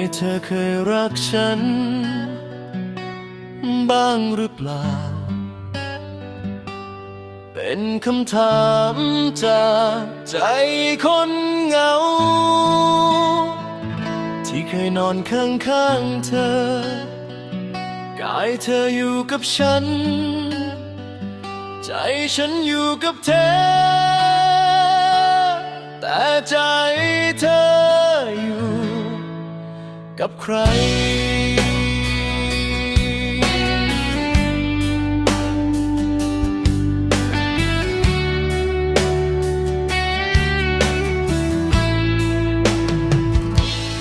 ยเธอเคยรักฉัน บ้างหรือเปล่า เป็นคำถามจากใจคนเหงา ที่เคยนอนข้างข้างเธอ กายเธออยู่กับฉัน ใจฉันอยู่กับเธอ แต่ใจเธอ กับใคร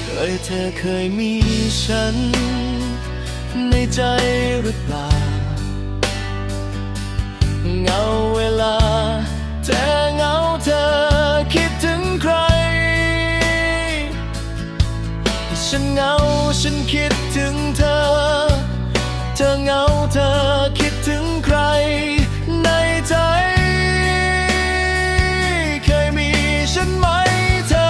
เคยเธอเคยมีฉัน ฉันเหงาฉันคิดถึงเธอ เธอเหงาเธอคิดถึงใคร ในใจ เคยมีฉันไหมเธอ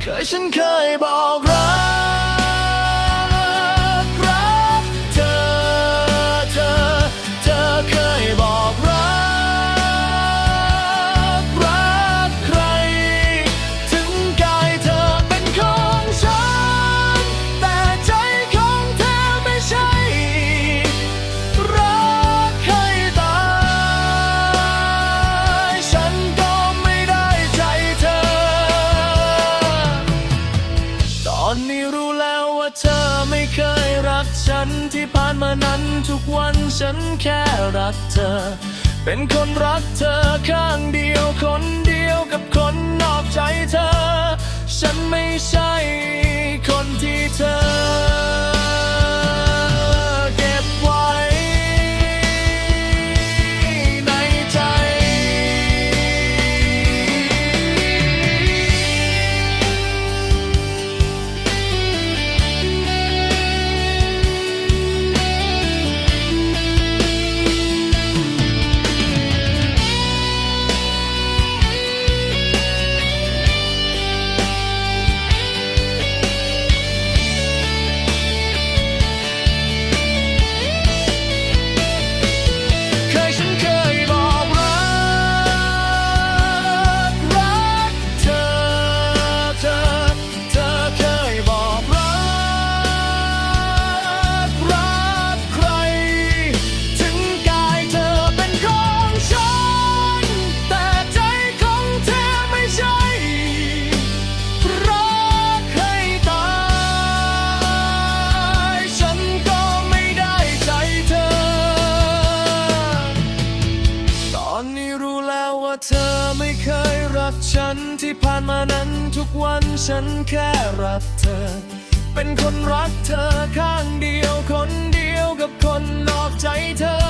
เคยฉันเคยบอกรัก นที่ผ่านมานั้นทุกวันฉันแค่รักเธอ เป็นคนรักเธอข้างเดียวคนเดียวกับคนนอกใจเธอ ฉันไม่ใช่ เธอไม่เคยรักฉันที่ผ่านมานั้นทุกวันฉันแค่รักเธอ เป็นคนรักเธอข้างเดียวคนเดียวกับคนนอกใจเธอ